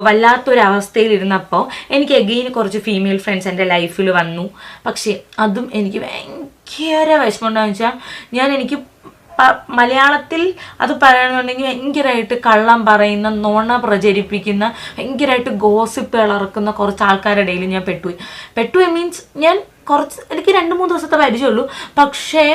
വല്ലാത്തൊരവസ്ഥയിൽ ഇരുന്നപ്പോൾ എനിക്ക് എഗെയിൻ കുറച്ച് ഫീമെയിൽ ഫ്രണ്ട്സ് എന്റെ ലൈഫിൽ വന്നു. പക്ഷേ അതും എനിക്ക് ഭയങ്കര വിഷമമുണ്ടെന്ന് വെച്ചാൽ ഞാൻ എനിക്ക് മലയാളത്തിൽ അത് പറയണമെന്നുണ്ടെങ്കിൽ ഭയങ്കരമായിട്ട് കള്ളം പറയുന്ന നോണ പ്രചരിപ്പിക്കുന്ന ഭയങ്കരമായിട്ട് ഗോസിപ്പ് ഇളർക്കുന്ന കുറച്ച് ആൾക്കാരുടെ ഇടയിൽ ഞാൻ പെട്ടു പെട്ടു മീൻസ് ഞാൻ കുറച്ച് എനിക്ക് രണ്ട് മൂന്ന് ദിവസത്തെ പരിചയമുള്ളൂ. പക്ഷേ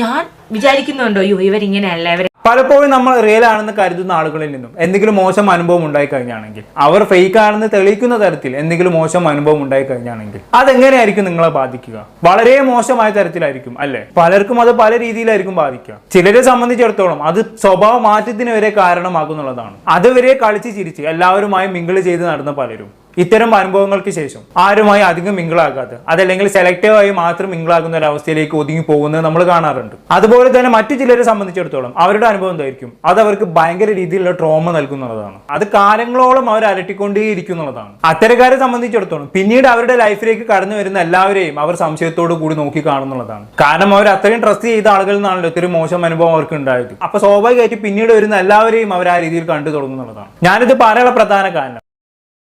ഞാൻ വിചാരിക്കുന്നുണ്ടോ അയ്യോ ഇവരിങ്ങനെയല്ല ഇവർ പലപ്പോഴും നമ്മൾ റിയൽ ആണെന്ന് കരുതുന്ന ആളുകളിൽ നിന്നും എന്തെങ്കിലും മോശം അനുഭവം ഉണ്ടായി കഴിഞ്ഞാണെങ്കിൽ അവർ ഫേക്ക് ആണെന്ന് തെളിയിക്കുന്ന തരത്തിൽ എന്തെങ്കിലും മോശം അനുഭവം ഉണ്ടായി കഴിഞ്ഞാണെങ്കിൽ അതെങ്ങനെയായിരിക്കും നിങ്ങളെ ബാധിക്കുക? വളരെ മോശമായ തരത്തിലായിരിക്കും അല്ലെ? പലർക്കും അത് പല രീതിയിലായിരിക്കും ബാധിക്കുക. ചിലരെ സംബന്ധിച്ചിടത്തോളം അത് സ്വഭാവ മാറ്റത്തിന് വരെ കാരണമാകുന്നുള്ളതാണ് അതുവരെ കളിച്ച് ചിരിച്ച് എല്ലാവരുമായി മിങ്കിൾ ചെയ്ത് നടന്ന പലരും. ഇത്തരം അനുഭവങ്ങൾക്ക് ശേഷം ആരുമായി അധികം മിങ്കിളാകാതെ അതല്ലെങ്കിൽ സെലക്റ്റീവായി മാത്രം മിങ്കിളാകുന്ന ഒരു അവസ്ഥയിലേക്ക് ഒതുങ്ങി പോകുന്നത് നമ്മൾ കാണാറുണ്ട്. അതുപോലെ തന്നെ മറ്റു ചിലരെ സംബന്ധിച്ചിടത്തോളം അവരുടെ അനുഭവം എന്തായിരിക്കും? അത് അവർക്ക് ഭയങ്കര രീതിയിലുള്ള ട്രോമ നൽകുന്നതാണ് അത് കാലങ്ങളോളം അവർ അലട്ടിക്കൊണ്ടേ ഇരിക്കുന്നുള്ളതാണ് അത്തരക്കാരെ സംബന്ധിച്ചിടത്തോളം പിന്നീട് അവരുടെ ലൈഫിലേക്ക് കടന്നു വരുന്ന എല്ലാവരെയും അവർ സംശയത്തോടു കൂടി നോക്കി കാണുന്നുള്ളതാണ്. കാരണം അവർ അത്രയും ട്രസ്റ്റ് ചെയ്ത ആളുകളിൽ നിന്നാണല്ലോ ഇത്തിരി മോശം അനുഭവം അവർക്ക് ഉണ്ടായത്. അപ്പൊ സ്വാഭാവികമായിട്ട് പിന്നീട് വരുന്ന എല്ലാവരെയും അവർ ആ രീതിയിൽ കണ്ടു തുടങ്ങുന്നുള്ളതാണ്. ഞാനിത് പറയാനുള്ള പ്രധാന കാരണം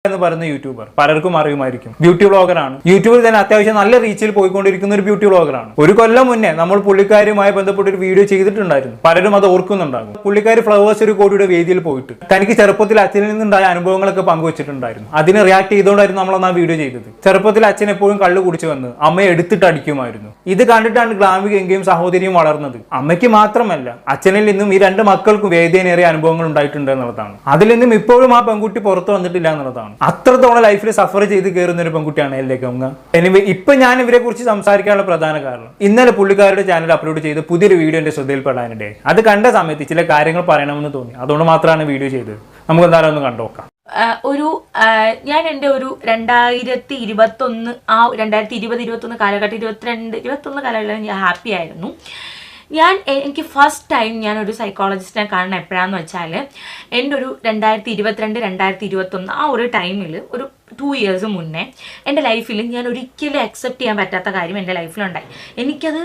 എന്ന് പറയുന്ന യൂട്യൂബർ. പലർക്കും അറിയുമായിരിക്കും. ബ്യൂട്ടി ബ്ലോഗറാണ് യൂട്യൂബിൽ തന്നെ അത്യാവശ്യം നല്ല റീച്ചിൽ പോയിക്കൊണ്ടിരിക്കുന്ന ഒരു ബ്യൂട്ടി ബ്ലോഗറാണ് ഒരു കൊല്ലം മുന്നേ നമ്മൾ പുള്ളിക്കാരുമായി ബന്ധപ്പെട്ട് ഒരു വീഡിയോ ചെയ്തിട്ടുണ്ടായിരുന്നു. പലരും അത് ഓർക്കുന്നുണ്ടാകും. പുള്ളിക്കാരി ഫ്ലവേഴ്സ് ഒരു കോടിയുടെ വേദിയിൽ പോയിട്ട് തനിക്ക് ചെറുപ്പത്തിൽ അച്ഛനിൽ നിന്നുണ്ടായ അനുഭവങ്ങളൊക്കെ പങ്കുവച്ചിട്ടുണ്ടായിരുന്നു. അതിന് റിയാക്ട് ചെയ്തുകൊണ്ടായിരുന്നു നമ്മൾ അന്ന് ആ വീഡിയോ ചെയ്തത്. ചെറുപ്പത്തിൽ അച്ഛൻ എപ്പോഴും കള്ളു കുടിച്ചു വന്ന് അമ്മയെ എടുത്തിട്ട് അടിക്കുമായിരുന്നു. ഇത് കണ്ടിട്ടാണ് ഗ്ലാമിക എങ്കയും സഹോദരിയും വളർന്നത്. അമ്മയ്ക്ക് മാത്രമല്ല അച്ഛനിൽ നിന്നും ഈ രണ്ട് മക്കൾക്കും വേദനയേറിയ അനുഭവങ്ങൾ ഉണ്ടായിട്ടുണ്ട് എന്നുള്ളതാണ്. അതിൽ നിന്നും ഇപ്പോഴും ആ പെൺകുട്ടി പുറത്തു വന്നിട്ടില്ല എന്നുള്ളതാണ്. അത്രത്തോളം ലൈഫിൽ സഫർ ചെയ്ത് കയറുന്ന ഒരു പെൺകുട്ടിയാണ് എല്ലേ കൗങ്ങ എനിവേ ഇപ്പൊ ഞാൻ ഇവരെ കുറിച്ച് സംസാരിക്കാനുള്ള പ്രധാന കാരണം ഇന്നലെ പുള്ളിക്കാരുടെ ചാനൽ അപ്ലോഡ് ചെയ്ത് പുതിയൊരു വീഡിയോ എന്റെ ശ്രദ്ധയിൽപ്പെടാനിടെ അത് കണ്ട സമയത്ത് ചില കാര്യങ്ങൾ പറയണമെന്ന് തോന്നി. അതുകൊണ്ട് മാത്രമാണ് വീഡിയോ ചെയ്തത്. നമുക്ക് എന്തായാലും ഒന്ന് കണ്ടുനോക്കാം ഒരു ഞാൻ എന്റെ ഒരു രണ്ടായിരത്തി ഇരുപത്തൊന്ന് ആ രണ്ടായിരത്തി ഇരുപത് ഇരുപത്തൊന്ന് കാലഘട്ടം ഇരുപത്തിരണ്ട് ഇരുപത്തൊന്ന് കാലഘട്ടം ഞാൻ ഹാപ്പി ആയിരുന്നു. ഞാൻ എനിക്ക് ഫസ്റ്റ് ടൈം ഞാൻ ഒരു സൈക്കോളജിസ്റ്റിനെ കാണുന്ന എപ്പോഴാന്ന് വെച്ചാൽ എന്റെ ഒരു രണ്ടായിരത്തി ഇരുപത്തിരണ്ട് രണ്ടായിരത്തി ഇരുപത്തൊന്ന് ആ ഒരു ടൈമിൽ ഒരു ടു ഇയേഴ്സ് മുന്നേ എന്റെ ലൈഫിൽ ഞാൻ ഒരിക്കലും അക്സെപ്റ്റ് ചെയ്യാൻ പറ്റാത്ത കാര്യം എന്റെ ലൈഫിലുണ്ടായി എനിക്കത്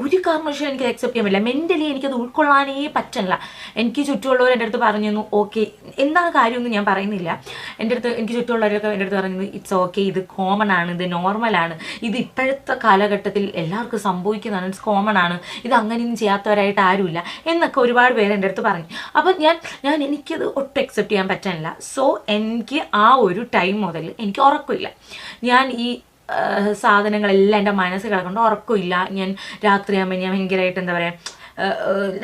ഒരു കാരണവശാലും എനിക്ക് അക്സെപ്റ്റ് ചെയ്യാൻ പറ്റില്ല. മെന്റലി എനിക്കത് ഉൾക്കൊള്ളാനേ പറ്റില്ല എനിക്ക് ചുറ്റുമുള്ളവർ എന്റെ അടുത്ത് പറഞ്ഞു ഓക്കെ എന്താണ് കാര്യമൊന്നും ഞാൻ പറയുന്നില്ല. എന്റെ അടുത്ത് എനിക്ക് ചുറ്റുമുള്ളവരൊക്കെ എന്റെ അടുത്ത് പറഞ്ഞു ഇറ്റ്സ് ഓക്കെ ഇത് കോമൺ ആണ് ഇത് നോർമലാണ് ഇത് ഇപ്പോഴത്തെ കാലഘട്ടത്തിൽ എല്ലാവർക്കും സംഭവിക്കുന്നതാണ് ഇറ്റ്സ് കോമൺ ആണ്. ഇത് അങ്ങനെയൊന്നും ചെയ്യാത്തവരായിട്ട് ആരുമില്ല. എന്നൊക്കെ ഒരുപാട് പേര് എന്റെ അടുത്ത് പറഞ്ഞു. അപ്പോൾ ഞാൻ ഞാൻ എനിക്കത് ഒട്ടും അക്സെപ്റ്റ് ചെയ്യാൻ പറ്റാനില്ല സോ എനിക്ക് ആ ഒരു ടൈം മുതൽ എനിക്ക് ഉറക്കമില്ല. ഞാൻ ഈ സാധനങ്ങളെല്ലാം എന്റെ മനസ്സിൽ കിടക്കുന്നുണ്ട് ഉറക്കമില്ല. ഞാൻ രാത്രിയാകുമ്പോൾ ഞാൻ ഭയങ്കരമായിട്ട് എന്താ പറയുക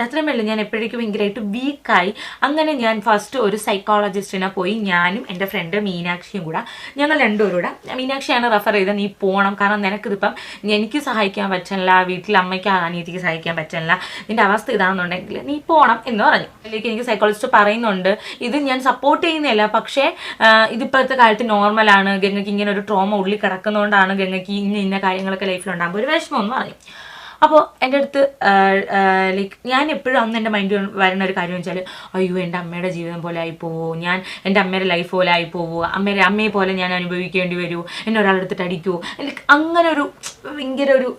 അത്രയുമല്ല ഞാൻ എപ്പോഴേക്കും ഭയങ്കരമായിട്ട് വീക്കായി അങ്ങനെ ഞാൻ ഫസ്റ്റ് ഒരു സൈക്കോളജിസ്റ്റിനെ പോയി ഞാനും എന്റെ ഫ്രണ്ട് മീനാക്ഷിയും കൂടെ ഞങ്ങൾ രണ്ടുപേരും കൂടെ മീനാക്ഷിയാണ് റെഫർ ചെയ്തത് നീ പോകണം കാരണം നിനക്കിതിപ്പം എനിക്ക് സഹായിക്കാൻ പറ്റില്ല വീട്ടിൽ അമ്മയ്ക്ക് അനിയത്തിക്ക് സഹായിക്കാൻ പറ്റില്ല നിന്റെ അവസ്ഥ ഇതാണെന്നുണ്ടെങ്കിൽ നീ പോകണം എന്ന് പറഞ്ഞു. അതിലേക്ക് എനിക്ക് സൈക്കോളജിസ്റ്റ് പറയുന്നുണ്ട് ഇത് ഞാൻ സപ്പോർട്ട് ചെയ്യുന്നില്ല. പക്ഷേ ഇതിപ്പോഴത്തെ കാലത്ത് നോർമലാണ് ഗംഗയ്ക്ക് ഇങ്ങനെ ഒരു ട്രോമ ഉള്ളിൽ കിടക്കുന്നതുകൊണ്ടാണ് ഗംഗയ്ക്ക് ഇന്ന ഇന്ന കാര്യങ്ങളൊക്കെ ലൈഫിലുണ്ടാകുമ്പോൾ ഒരു വിഷമം എന്ന് പറഞ്ഞു. അപ്പോൾ എന്റെ അടുത്ത് ലൈക്ക് ഞാൻ എപ്പോഴും അന്ന് എന്റെ മൈൻഡ് വരുന്ന ഒരു കാര്യം വെച്ചാൽ അയ്യോ എന്റെ അമ്മയുടെ ജീവിതം പോലെ ആയി പോവോ. ഞാൻ എന്റെ അമ്മയുടെ ലൈഫ് പോലെ ആയി പോവോ. അമ്മയുടെ അമ്മയെ പോലെ ഞാൻ അനുഭവിക്കേണ്ടി വരുമോ എന്നെ ഒരാളെടുത്തിട്ട് അടിക്കുമോ ലൈക്ക് അങ്ങനെ ഒരു ഭയങ്കര ഒരു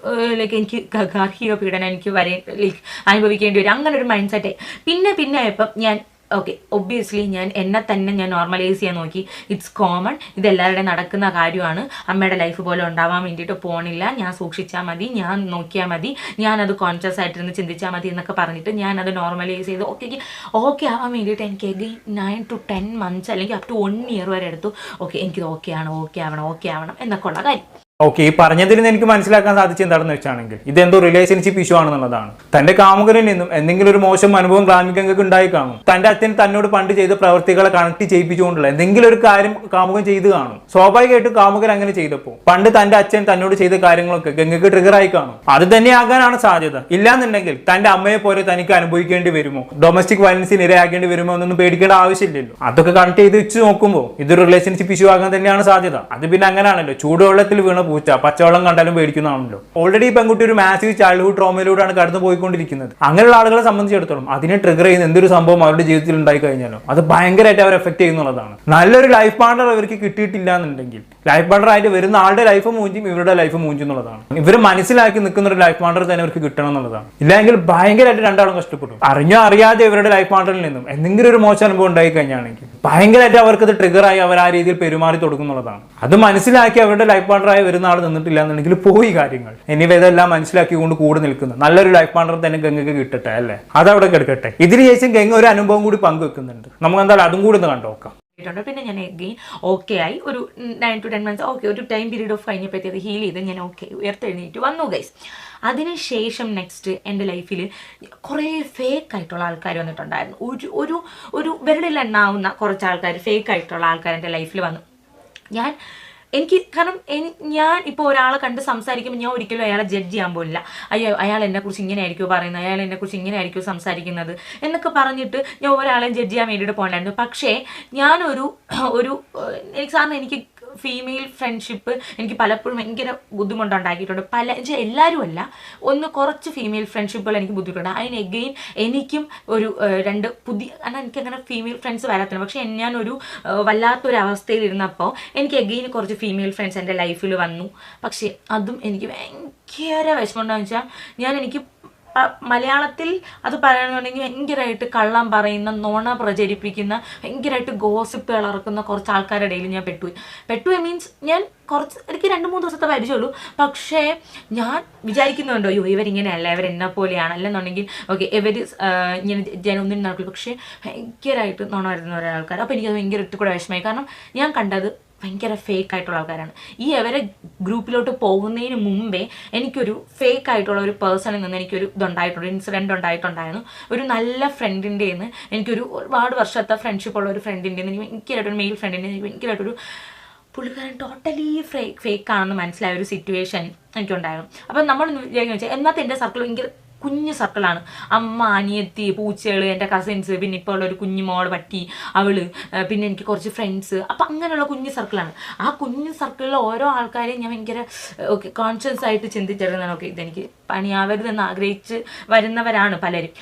ലൈക്ക് എനിക്ക് ഗാർഹിക പീഡനം എനിക്ക് വരെ ലൈക്ക് അനുഭവിക്കേണ്ടി വരും. അങ്ങനെ ഒരു മൈൻഡ് സെറ്റ് പിന്നെ പിന്നെ ആയപ്പം ഞാൻ ഓക്കെ ഒബ്വിയസ്ലി ഞാൻ എന്നെ തന്നെ ഞാൻ നോർമലൈസ് ചെയ്യാൻ നോക്കി. ഇറ്റ്സ് കോമൺ ഇത് എല്ലാവരുടെയും നടക്കുന്ന കാര്യമാണ്. അമ്മയുടെ ലൈഫ് പോലെ ഉണ്ടാവാൻ വേണ്ടിയിട്ട് പോണില്ല. ഞാൻ സൂക്ഷിച്ചാൽ മതി. ഞാൻ നോക്കിയാൽ മതി. ഞാനത് കോൺഷ്യസ് ആയിട്ടിരുന്ന് ചിന്തിച്ചാൽ മതി എന്നൊക്കെ പറഞ്ഞിട്ട് ഞാൻ അത് നോർമലൈസ് ചെയ്ത് ഓക്കെ ഓക്കെ ആവാൻ വേണ്ടിയിട്ട് എനിക്ക് again nine to ten months അല്ലെങ്കിൽ അപ് ടു വൺ ഇയർ വരെ എടുത്തു. ഓക്കെ എനിക്കിത് ഓക്കെ ആണ്. ഓക്കെ ആവണം. ഓക്കെ ആവണം. എന്നൊക്കെ ഉള്ള കാര്യം. ഓക്കെ ഈ പറഞ്ഞതിൽ നിന്ന് എനിക്ക് മനസ്സിലാക്കാൻ സാധിച്ചത് എന്താണെന്ന് വെച്ചാണെങ്കിൽ ഇതെന്തോ റിലേഷൻഷിപ്പ് ഇഷ്യൂ ആണെന്നുള്ളതാണ്. തന്റെ കാമുകനിൽ നിന്നും എന്തെങ്കിലും ഒരു മോശം അനുഭവം ഗ്രാമികങ്ങൾക്ക് ഉണ്ടായി കാണും. തന്റെ അച്ഛൻ തന്നോട് പണ്ട് ചെയ്ത പ്രവർത്തികളെ കണക്ട് ചെയ്യിപ്പിച്ചുകൊണ്ടുള്ള എന്തെങ്കിലും ഒരു കാര്യം കാമുകൻ ചെയ്തു കാണും. സ്വാഭാവികമായിട്ടും കാമുകൻ അങ്ങനെ ചെയ്തപ്പോൾ പണ്ട് തന്റെ അച്ഛൻ തന്നോട് ചെയ്ത കാര്യങ്ങളൊക്കെ ഗംഗക്ക് ട്രിഗർ ആയി കാണും. അത് തന്നെ ആകാനാണ് സാധ്യത. ഇല്ലാന്നുണ്ടെങ്കിൽ തന്റെ അമ്മയെ പോലെ തനിക്ക് അനുഭവിക്കേണ്ടി വരുമോ? ഡൊമസ്റ്റിക് വയലൻസിന് ഇരയാക്കേണ്ടി വരുമോ എന്നൊന്നും പേടിക്കേണ്ട ആവശ്യമില്ലല്ലോ. അതൊക്കെ കണക്ട് ചെയ്ത് വെച്ച് നോക്കുമ്പോൾ ഇതൊരു റിലേഷൻഷിപ്പ് ഇഷ്യൂ ആകാൻ തന്നെയാണ് സാധ്യത. അത് പിന്നെ അങ്ങനെയാണല്ലോ. ചൂടുവെള്ളത്തിൽ വീണ പൂച്ച പച്ചവെള്ളം കണ്ടാലും പേടിക്കുന്നതാണല്ലോ. ഓൾറെഡി പെൺകുട്ടി ഒരു മാസീവ് ചൈൽഡ്ഹുഡ് ട്രോമയിലൂടെയാണ് കടന്നു പോയിക്കൊണ്ടിരിക്കുന്നത്. അങ്ങനെയുള്ള ആളുകളെ സംബന്ധിച്ചിടത്തോളം അതിനെ ട്രിഗർ ചെയ്യുന്ന എന്തൊരു സംഭവം അവരുടെ ജീവിതത്തിൽ ഉണ്ടായി കഴിഞ്ഞാലോ അത് ഭയങ്കരമായിട്ട് അവർ എഫക്ട് ചെയ്യുന്നുള്ളതാണ്. നല്ലൊരു ലൈഫ് പാർട്ണർ അവർക്ക് കിട്ടിയിട്ടില്ല എന്നുണ്ടെങ്കിൽ ലൈഫ് പാർട്ണർ ആയിട്ട് വരുന്ന ആളുടെ ലൈഫ് മൂഞ്ചും ഇവരുടെ ലൈഫ് മൂഞ്ചും എന്നുള്ളതാണ്. ഇവർ മനസ്സിലാക്കി നിൽക്കുന്ന ഒരു ലൈഫ് പാർട്ണർ തന്നെ അവർക്ക് കിട്ടണം എന്നുള്ളതാണ്. ഇല്ലെങ്കിൽ ഭയങ്കരമായിട്ട് രണ്ടാളും കഷ്ടപ്പെടും അറിഞ്ഞോ അറിയാതെ ഇവരുടെ ലൈഫ് പാർട്ണറിൽ നിന്നും എന്തെങ്കിലും ഒരു മോശം അനുഭവം ഉണ്ടായി കഴിഞ്ഞാണെങ്കിൽ ഭയങ്കരമായിട്ട് അവർക്കത് ട്രിഗറായി അവർ ആ രീതിയിൽ പെരുമാറി തുടങ്ങുന്നുള്ളതാണ് അത് മനസ്സിലാക്കി അവരുടെ ലൈഫ് പാർട്ണറായി വരുന്ന ആൾ നിന്നിട്ടില്ല എന്നുണ്ടെങ്കിൽ പോയി കാര്യങ്ങൾ. ഇനി ഇതെല്ലാം മനസ്സിലാക്കിക്കൊണ്ട് കൂടെ നിൽക്കുന്നു. നല്ലൊരു ലൈഫ് പാർട്ണർ തന്നെ ഗംഗക്ക് കിട്ടട്ടെ അല്ലേ? അതവിടെ കിടക്കട്ടെ. ഇതിന് ശേഷം ഗംഗ ഒരു അനുഭവം കൂടി പങ്കുവെക്കുന്നുണ്ട്. നമുക്ക് എന്തായാലും അതും കൂടി ഒന്ന് കണ്ടു നോക്കാം ിട്ടുണ്ട് പിന്നെ ഞാൻ എഗെയിൻ ഓക്കെ ആയി. ഒരു nine to ten months okay ഒരു ടൈം പീരീഡ് ഓഫ് കഴിഞ്ഞപ്പോഴത്തേക്ക് ഹീൽ ചെയ്ത് ഞാൻ ഓക്കെ ഉയർത്തെഴുന്നേറ്റ് വന്നു ഗൈസ് അതിനുശേഷം നെക്സ്റ്റ് എന്റെ ലൈഫിൽ കുറേ ഫേക്ക് ആയിട്ടുള്ള ആൾക്കാർ വന്നിട്ടുണ്ടായിരുന്നു. ഒരു ഒരു ഒരു വിരലിൽ എണ്ണാവുന്ന കുറച്ച് ആൾക്കാർ ഫേക്ക് ആയിട്ടുള്ള ആൾക്കാർ എന്റെ ലൈഫിൽ വന്നു. ഞാൻ എനിക്ക് കാരണം ഞാൻ ഇപ്പോൾ ഒരാളെ കണ്ട് സംസാരിക്കുമ്പോൾ ഞാൻ ഒരിക്കലും അയാളെ ജഡ്ജ് ചെയ്യാൻ പോലില്ല. അയ്യോ അയാൾ എന്നെക്കുറിച്ച് ഇങ്ങനെ ആയിരിക്കും പറയുന്നത്? അയാൾ എന്നെക്കുറിച്ച് ഇങ്ങനെ ആയിരിക്കും സംസാരിക്കുന്നത്? എന്നൊക്കെ പറഞ്ഞിട്ട് ഞാൻ ഒരാളെയും ജഡ്ജ് ചെയ്യാൻ വേണ്ടിയിട്ട് പോകണ്ടായിരുന്നു. പക്ഷേ ഞാനൊരു ഒരു എനിക്ക് സാറിന് എനിക്ക് ഫീമെയിൽ ഫ്രണ്ട്ഷിപ്പ് എനിക്ക് പലപ്പോഴും ഭയങ്കര ബുദ്ധിമുട്ടുണ്ടാക്കിയിട്ടുണ്ട്. പല എന്നുവെച്ചാൽ എല്ലാവരും അല്ല ഒന്ന് കുറച്ച് ഫീമെയിൽ ഫ്രണ്ട്ഷിപ്പുകൾ എനിക്ക് ബുദ്ധിമുട്ടുണ്ട്. അതിന് എഗെയിൻ എനിക്കും ഒരു രണ്ട് പുതിയ കാരണം എനിക്ക് അങ്ങനെ ഫീമെയിൽ ഫ്രണ്ട്സ് വരാത്തില്ല പക്ഷേ ഞാനൊരു വല്ലാത്തൊരു അവസ്ഥയിൽ ഇരുന്നപ്പോൾ എനിക്ക് എഗെയിൻ കുറച്ച് ഫീമെയിൽ ഫ്രണ്ട്സ് എന്റെ ലൈഫിൽ വന്നു. പക്ഷേ അതും എനിക്ക് ഭയങ്കര വിഷമമുണ്ടെന്ന് വെച്ചാൽ ഞാൻ എനിക്ക് മലയാളത്തിൽ അത് പറയണമെന്നുണ്ടെങ്കിൽ ഭയങ്കരമായിട്ട് കള്ളം പറയുന്ന നോണ പ്രചരിപ്പിക്കുന്ന ഭയങ്കരമായിട്ട് ഗോസിപ്പ് ഇറക്കുന്ന കുറച്ച് ആൾക്കാരുടെ ഇടയിൽ ഞാൻ പെട്ടുപോയി പെട്ടു മീൻസ് ഞാൻ കുറച്ച് എനിക്ക് രണ്ട് മൂന്ന് ദിവസത്തെ പരിചയമുള്ളൂ. പക്ഷേ ഞാൻ വിചാരിക്കുന്നുണ്ടോ അയ്യോ ഇവരിങ്ങനെയല്ല എന്നെ പോലെയാണ് അല്ലെന്നുണ്ടെങ്കിൽ ഓക്കെ ഇവർ ഇങ്ങനെ ജനൊന്നും നടക്കില്ല. പക്ഷേ ഭയങ്കരമായിട്ട് നുണ വരുന്ന ഒരാൾക്കാർ അപ്പോൾ എനിക്കത് ഭയങ്കര ഇട്ടുകൂടെ വിഷമമായി. കാരണം ഞാൻ കണ്ടത് ഭയങ്കര ഫേക്ക് ആയിട്ടുള്ള ആൾക്കാരാണ്. ഈ അവരെ ഗ്രൂപ്പിലോട്ട് പോകുന്നതിന് മുമ്പേ എനിക്കൊരു ഫേക്ക് ആയിട്ടുള്ള ഒരു പേഴ്സണിൽ നിന്ന് എനിക്കൊരു ഇതുണ്ടായിട്ടുണ്ട് ഇൻസിഡന്റ് ഉണ്ടായിട്ടുണ്ടായിരുന്നു. ഒരു നല്ല ഫ്രണ്ടിന്റെ നിന്ന് എനിക്കൊരു ഒരുപാട് വർഷത്തെ ഫ്രണ്ട്ഷിപ്പ് ഉള്ള ഒരു ഫ്രണ്ടിന്റെ നിന്ന് എനിക്ക് ഭയങ്കരമായിട്ടൊരു മെയിൽ ഫ്രണ്ടിന്റെ നിന്ന് ഭയങ്കരമായിട്ടൊരു പുള്ളിക്കാരൻ ടോട്ടലി ഫേക്ക് ഫേക്ക് ആണെന്ന് മനസ്സിലായ ഒരു സിറ്റുവേഷൻ എനിക്കുണ്ടായിരുന്നു. അപ്പം നമ്മൾ വിചാരിക്കുന്ന വെച്ചാൽ എന്നാൽ എന്റെ സർക്കിൾ ഭയങ്കര കുഞ്ഞു സർക്കിളാണ്. അമ്മ അനിയത്തി പൂച്ചകൾ എന്റെ കസിൻസ് പിന്നെ ഇപ്പോൾ ഉള്ള ഒരു കുഞ്ഞു മോൾ പറ്റി അവൾ പിന്നെ എനിക്ക് കുറച്ച് ഫ്രണ്ട്സ് അപ്പം അങ്ങനെയുള്ള കുഞ്ഞു സർക്കിളാണ്. ആ കുഞ്ഞു സർക്കിളിലെ ഓരോ ആൾക്കാരെയും ഞാൻ ഭയങ്കര ഓക്കെ കോൺഷ്യസ് ആയിട്ട് ചിന്തിച്ചിരുന്നതാണ് ഓക്കെ ഇതെനിക്ക് പണിയാവരുതെന്ന് ആഗ്രഹിച്ച് വരുന്നവരാണ് പലരും.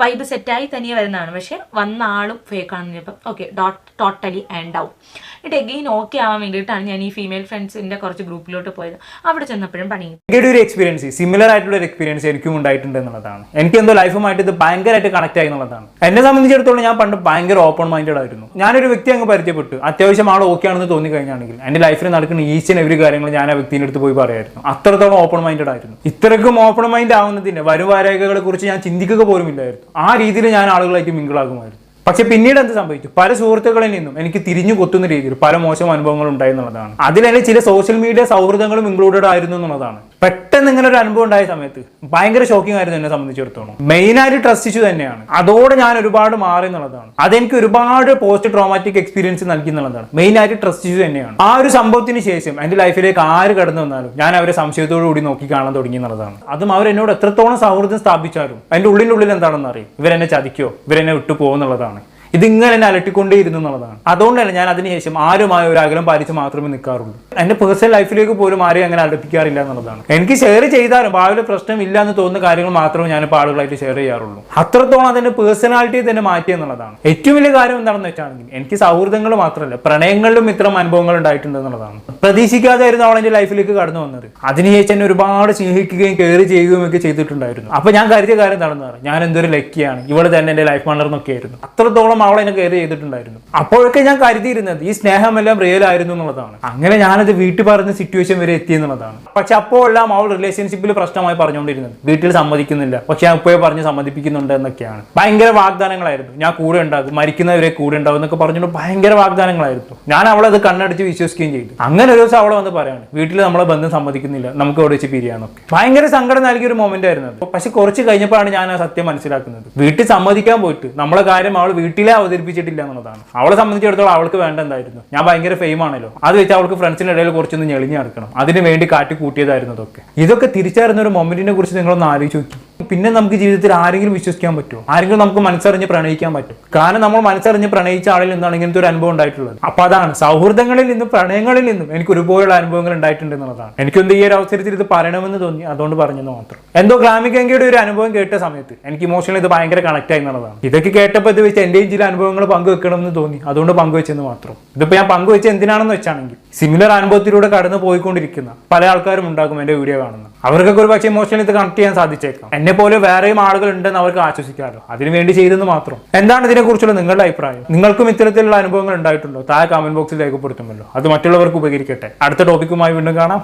വൈബ് സെറ്റായി തനിയെ വരുന്നതാണ്. പക്ഷേ വന്ന ആളും ഫേക്ക് ചിലപ്പം okay dot totally and out എന്നിട്ട് എഗെയിൻ ഓക്കെ ആവാൻ വേണ്ടിയിട്ടാണ് ഞാൻ ഈ ഫീമെയിൽ ഫ്രണ്ട്സിന്റെ കുറച്ച് ഗ്രൂപ്പിലോട്ട് പോയത്. അവിടെ ചെന്നപ്പോഴും പണി ഒരു എക്സ്പീരിയൻസ് സിമിലർ ആയിട്ടുള്ള ഒരു എക്സ്പീരിയൻസ് എനിക്കും ഉണ്ടായിട്ടുണ്ട്. എന്നുള്ളതാണ്. എനിക്ക് എന്തോ ലൈഫുമായിട്ട് ഇത് ഭയങ്കരമായിട്ട് കണക്ട് ആയി എന്നുള്ളതാണ്. എന്നെ സംബന്ധിച്ചിടത്തോളം ഞാൻ പണ്ട് ഭയങ്കര ഓപ്പൺ മൈൻഡഡ് ആയിരുന്നു. ഞാനൊരു വ്യക്തി അങ്ങ് പരിചയപ്പെട്ടു. അത്യാവശ്യം ആൾ ഓക്കെ ആണെന്ന് തോന്നി കഴിഞ്ഞാണെങ്കിൽ എന്റെ ലൈഫിൽ നടക്കുന്ന ഈച്ച് ആൻഡ് എവരി കാര്യങ്ങൾ ഞാൻ ആ വ്യക്തിന്റെ അടുത്ത് പോയി പറയായിരുന്നു. അത്രത്തോളം ഓപ്പൺ മൈൻഡഡ് ആയിരുന്നു. ഇത്രക്കും ഓപ്പൺ മൈൻഡ് ആവുന്നതിന് വരുവാരേഖകളെ കുറിച്ച് ഞാൻ ചിന്തിക്കുക പോലും ഇല്ലായിരുന്നു. ആ രീതിയിൽ ഞാൻ ആളുകളായിട്ട് മിങ്കിളാകുമായിരുന്നു പക്ഷെ പിന്നീട് എന്ത് സംഭവിച്ചു? പല സുഹൃത്തുക്കളിൽ നിന്നും എനിക്ക് തിരിഞ്ഞു കൊത്തുന്ന രീതിയിൽ പല മോശം അനുഭവങ്ങൾ ഉണ്ടായി എന്നുള്ളതാണ്. അതിലെ ചില സോഷ്യൽ മീഡിയ സൗഹൃദങ്ങളും ഇൻക്ലൂഡഡ് ആയിരുന്നു എന്നുള്ളതാണ്. പെട്ടെന്ന് ഇങ്ങനെ ഒരു അനുഭവം ഉണ്ടായ സമയത്ത് ഭയങ്കര ഷോക്കിംഗ് ആയിരുന്നു എന്നെ സംബന്ധിച്ചിടത്തോളം. മെയിൻ ആയിട്ട് ട്രസ്റ്റ് ഇഷ്യൂ തന്നെയാണ്. അതോടെ ഞാൻ ഒരുപാട് മാറി എന്നുള്ളതാണ്. അതെനിക്ക് ഒരുപാട് പോസ്റ്റ് ട്രോമാറ്റിക് എക്സ്പീരിയൻസ് നൽകി എന്നുള്ളതാണ്. മെയിൻ ആയിട്ട് ട്രസ്റ്റ് ഇഷ്യൂ തന്നെയാണ്. ആ ഒരു സംഭവത്തിന് ശേഷം എന്റെ ലൈഫിലേക്ക് ആര് കടന്നു വന്നാലും ഞാൻ അവരെ സംശയത്തോടു കൂടി നോക്കി കാണാൻ തുടങ്ങി എന്നുള്ളതാണ്. അതും അവർ എന്നോട് എത്രത്തോളം സൗഹൃദം സ്ഥാപിച്ചാലും എന്റെ ഉള്ളിന്റെ ഉള്ളിൽ എന്താണെന്ന് അറിയും. ഇവരെന്നെ ചതിക്കോ? ഇവരെന്നെ വിട്ടു പോകുന്നുള്ളതാണ് ഇതിങ്ങനെ എന്നെ അലട്ടിക്കൊണ്ടേയിരുന്നു എന്നുള്ളതാണ്. അതുകൊണ്ട് തന്നെ ഞാൻ അതിനുശേഷം ആരുമായ ഒരു അകലം പാലിച്ച് മാത്രമേ നിൽക്കാറുള്ളൂ എന്റെ പേഴ്സണൽ ലൈഫിലേക്ക് പോലും ആരെയും അങ്ങനെ അലട്ടിക്കാറില്ല എന്നുള്ളതാണ്. എനിക്ക് ഷെയർ ചെയ്താലും ഭാവിയിൽ പ്രശ്നമില്ല എന്ന് തോന്നുന്ന കാര്യങ്ങൾ മാത്രമേ ഞാൻ ഇപ്പോൾ ആളുകളായിട്ട് ഷെയർ ചെയ്യാറുള്ളൂ. അത്രത്തോളം അതിന്റെ പേഴ്സണാലിറ്റി തന്നെ മാറ്റി എന്നുള്ളതാണ്. ഏറ്റവും വലിയ കാര്യം എന്താണെന്ന് വെച്ചാണെങ്കിൽ എനിക്ക് സൗഹൃദങ്ങൾ മാത്രമല്ല പ്രണയങ്ങളിലും ഇത്തരം അനുഭവങ്ങൾ ഉണ്ടായിട്ടുണ്ട് എന്നുള്ളതാണ്. പ്രതീക്ഷിക്കാതെയായിരുന്നു അവൾ എന്റെ ലൈഫിലേക്ക് കടന്നു വന്നത്. അതിനുശേഷം എന്നെ ഒരുപാട് സ്നേഹിക്കുകയും കെയർ ചെയ്യുകയും ഒക്കെ ചെയ്തിട്ടുണ്ടായിരുന്നു. അപ്പൊ ഞാൻ കരുതിയ കാര്യം എന്താണെന്ന് പറഞ്ഞു ഞാൻ എന്തൊരു ലക്കിയാണ്. ഇവൾ തന്നെ എന്റെ ലൈഫ് പാർട്ണർ ആയിരുന്നു അത്രത്തോളം അവളെ എന്നെ കെയർ ചെയ്തിട്ടുണ്ടായിരുന്നു. അപ്പോഴൊക്കെ ഞാൻ കരുതിയിരുന്നത് ഈ സ്നേഹമെല്ലാം റിയൽ ആയിരുന്നു എന്നുള്ളതാണ്. അങ്ങനെ ഞാനത് വീട്ടിൽ പറഞ്ഞ സിറ്റുവേഷൻ വരെ എത്തി എന്നുള്ളതാണ്. പക്ഷെ അപ്പോഴെല്ലാം അവൾ റിലേഷൻഷിപ്പിൽ പ്രശ്നമായി പറഞ്ഞുകൊണ്ടിരുന്നത്. വീട്ടിൽ സമ്മതിക്കുന്നില്ല. പക്ഷെ ഞാൻ ഇപ്പോഴേ പറഞ്ഞ് സമ്മതിപ്പിക്കുന്നുണ്ട് എന്നൊക്കെയാണ്. ഭയങ്കര വാഗ്ദാനങ്ങളായിരുന്നു. ഞാൻ കൂടെ ഉണ്ടാകും. മരിക്കുന്നവരെ കൂടെ ഉണ്ടാവും എന്നൊക്കെ പറഞ്ഞുകൊണ്ട് ഭയങ്കര വാഗ്ദാനങ്ങളായിരുന്നു. ഞാൻ അവളെ അത് കണ്ണടിച്ച് വിശ്വസിക്കുകയും ചെയ്തു. അങ്ങനെ ഒരു ദിവസം അവളെ വന്ന് പറയാണ് വീട്ടിൽ നമ്മളെ ബന്ധം സമ്മതിക്കുന്നില്ല. നമുക്ക് അവിടെ വെച്ച് പിരിയാന്നൊക്കെ ഭയങ്കര സങ്കടം നൽകിയ ഒരു മൊമെന്റ് ആയിരുന്നു പക്ഷെ കുറച്ച് കഴിഞ്ഞപ്പോഴാണ് ഞാൻ ആ സത്യം മനസ്സിലാക്കുന്നത്. വീട്ടിൽ സമ്മതിക്കാൻ പോയിട്ട് നമ്മളെ കാര്യം അവൾ വീട്ടിലെ അവതരിപ്പിച്ചിട്ടില്ല എന്നുള്ളതാണ്. അവളെ സംബന്ധിച്ചിടത്തോളം അവൾക്ക് വേണ്ട എന്തായിരുന്നു? ഞാൻ ഭയങ്കര ഫെയിം ആണല്ലോ. അത് വെച്ച് അവൾക്ക് ഫ്രണ്ട്സിന്റെ ഇടയിൽ കുറച്ചൊന്ന് ഞെളിഞ്ഞ് നടക്കണം. അതിന് വേണ്ടി കാറ്റ് കൂട്ടിയതായിരുന്നു ഇതൊക്കെ ഇതൊക്കെ തിരിച്ചറിയുന്ന ഒരു മൊമെന്റിനെ കുറിച്ച് നിങ്ങളൊന്ന് ആലോചിച്ച് നോക്കി. പിന്നെ നമുക്ക് ജീവിതത്തിൽ ആരെങ്കിലും വിശ്വസിക്കാൻ പറ്റുമോ? ആരെങ്കിലും നമുക്ക് മനസ്സറിഞ്ഞ് പ്രണയിക്കാൻ പറ്റും കാരണം നമ്മൾ മനസ്സറിഞ്ഞ് പ്രണയിച്ച ആളിൽ നിന്നാണ് ഇങ്ങനത്തെ ഒരു അനുഭവം ഉണ്ടായിട്ടുള്ളത്. അപ്പൊ അതാണ് സൗഹൃദങ്ങളിൽ നിന്നും പ്രണയങ്ങളിൽ നിന്നും എനിക്ക് ഒരുപോലുള്ള അനുഭവങ്ങൾ ഉണ്ടായിട്ടുണ്ട് എന്നുള്ളതാണ്. എനിക്കൊന്ന് ഈ ഒരു അവസരത്തിൽ ഇത് പറയണമെന്ന് തോന്നി അതുകൊണ്ട് പറഞ്ഞെന്ന് മാത്രം. എന്തോ ഗ്രാമികങ്കയുടെ ഒരു അനുഭവം കേട്ട സമയത്ത് എനിക്ക് ഇമോഷണൽ ഇത് ഭയങ്കര കണക്ട് ആയി എന്നുള്ളതാണ്. ഇതൊക്കെ കേട്ടപ്പോൾ ഇത് വെച്ച് എന്റെയും ചില അനുഭവങ്ങൾ പങ്കുവെക്കണം എന്ന് തോന്നി അതുകൊണ്ട് പങ്കുവെച്ചെന്ന് മാത്രം. ഇതിപ്പോ ഞാൻ പങ്കുവെച്ച എന്തിനാണെന്ന് വെച്ചാണെങ്കിൽ സിമിലർ അനുഭവത്തിലൂടെ കടന്നു പോയിക്കൊണ്ടിരിക്കുന്ന പല ആൾക്കാരും ഉണ്ടാകും എന്റെ വീഡിയോ കാണുന്ന അവർക്കൊക്കെ ഒരു പക്ഷേ ഇമോഷണലി ഇത് കണക്ട് ചെയ്യാൻ സാധിച്ചേക്കാം. എന്നെ പോലെ വേറെയും ആളുകൾ ഉണ്ടെന്ന് അവർക്ക് ആശ്വസിക്കാമല്ലോ. അതിനു വേണ്ടി ചെയ്തെന്ന് മാത്രം. എന്താണ് ഇതിനെക്കുറിച്ചുള്ള നിങ്ങളുടെ അഭിപ്രായം? നിങ്ങൾക്കും ഇത്തരത്തിലുള്ള അനുഭവങ്ങൾ ഉണ്ടായിട്ടുണ്ടോ? താഴെ കമന്റ് ബോക്സിൽ രേഖപ്പെടുത്തുമല്ലോ. അത് മറ്റുള്ളവർക്ക് ഉപകരിക്കട്ടെ. അടുത്ത ടോപ്പിക്കുമായി വീണ്ടും കാണാം.